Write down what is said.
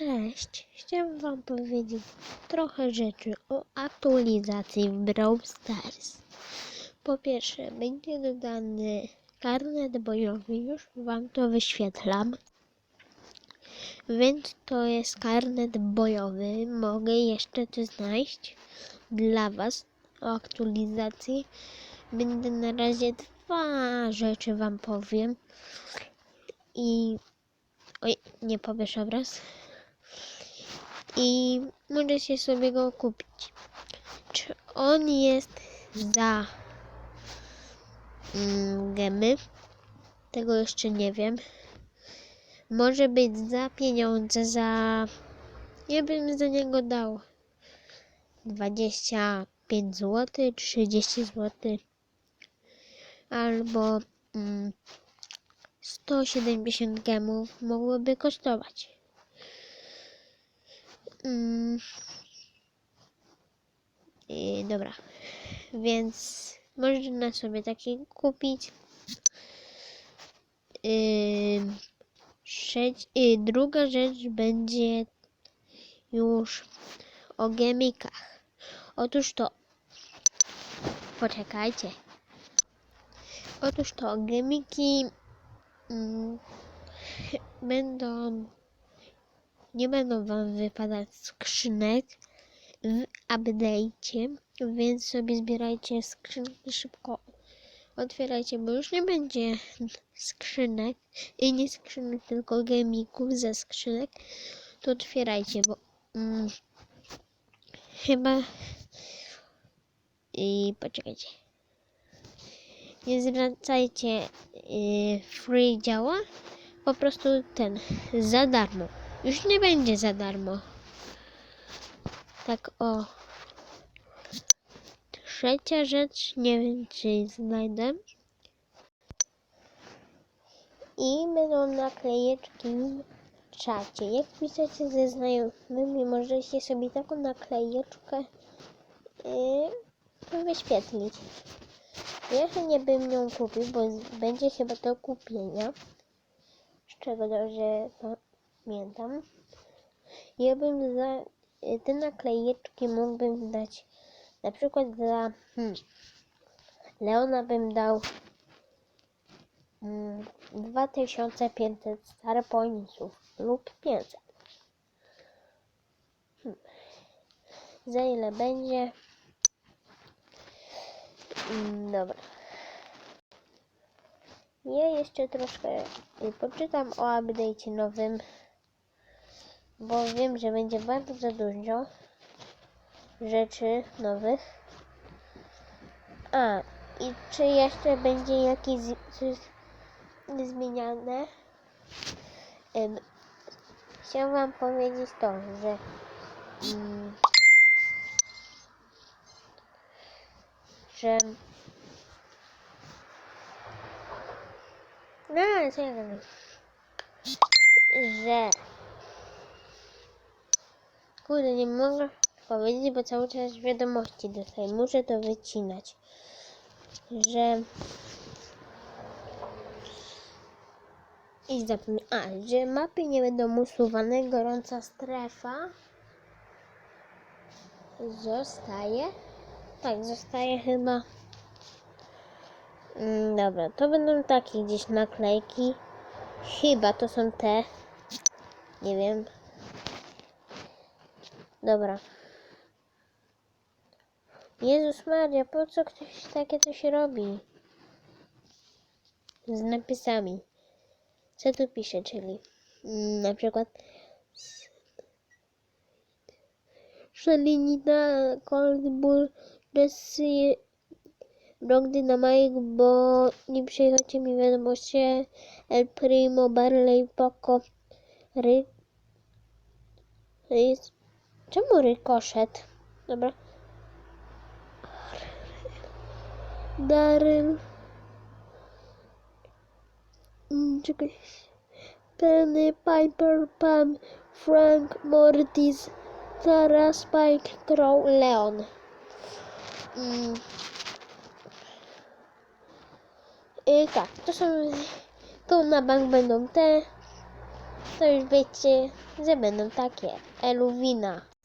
Cześć, chciałam wam powiedzieć trochę rzeczy o aktualizacji w Brawl Stars. Po pierwsze, będzie dodany karnet bojowy, już wam to wyświetlam. Więc to jest karnet bojowy, mogę jeszcze to znaleźć dla was o aktualizacji. Będę na razie dwa rzeczy wam powiem. I Oj, nie powiesz obraz. I możecie sobie go kupić. Czy on jest za mm, gemy? Tego jeszcze nie wiem. Może być za pieniądze, za... Ja bym za niego dał 25 zł, 30 zł. Albo... Mm, 170 gemów mogłoby kosztować. Mm. I dobra, więc można sobie taki kupić. Yy, trzeć, yy, druga rzecz będzie już o gemikach. Otóż to, poczekajcie. Otóż to gemiki mm, będą nie będą wam wypadać skrzynek w update'cie, więc sobie zbierajcie skrzynki szybko. Otwierajcie, bo już nie będzie skrzynek i nie skrzynek, tylko gemików ze skrzynek. To otwierajcie, bo mm, chyba i poczekajcie. Nie zwracajcie yy, free działa, po prostu ten za darmo. Już nie będzie za darmo. Tak o. Trzecia rzecz, nie wiem czy znajdę. I będą naklejeczki w czacie. Jak piszecie ze znajomymi, możecie sobie taką naklejeczkę yy, wyświetlić. Ja nie bym ją kupił, bo będzie chyba do kupienia. Z czego dobrze pamiętam. Ja bym za te naklejeczki mógłbym dać na przykład dla hmm, Leona bym dał mm, 2500 star pointsów lub 500. Hmm. Za ile będzie? Mm, Dobra. Ja jeszcze troszkę y, poczytam o update'cie nowym, bo wiem, że będzie bardzo dużo rzeczy nowych. A, i czy jeszcze będzie jakieś zmieniane? Em, Chciałam wam powiedzieć to, że mm, że no, co ja że kurde, nie mogę powiedzieć, bo cały czas wiadomości dostaję. Muszę to wycinać. Że i zapomnę. A, że mapy nie będą usuwane. Gorąca strefa zostaje. Tak, zostaje chyba. Mm, dobra, to będą takie gdzieś naklejki. Chyba to są te. Nie wiem. Dobra. Jezus Maria, po co ktoś takie coś robi? Z napisami. Co tu pisze, czyli mm, na przykład Szalinina, Cold Bull, Jesse, Rock Dynamite, bo nie przychodzi mi wiadomości El Primo, Barley, Poco, Ry... Rys... Czemu rykoszet? Dobra. Daryl. Mm, Czekaj. Penny, Piper, Pam, Frank, Mortis, Tara, Spike, Crow, Leon. Mm. I tak, to są. Tu na bank będą te. to już wiecie, że będą takie. Eluwina.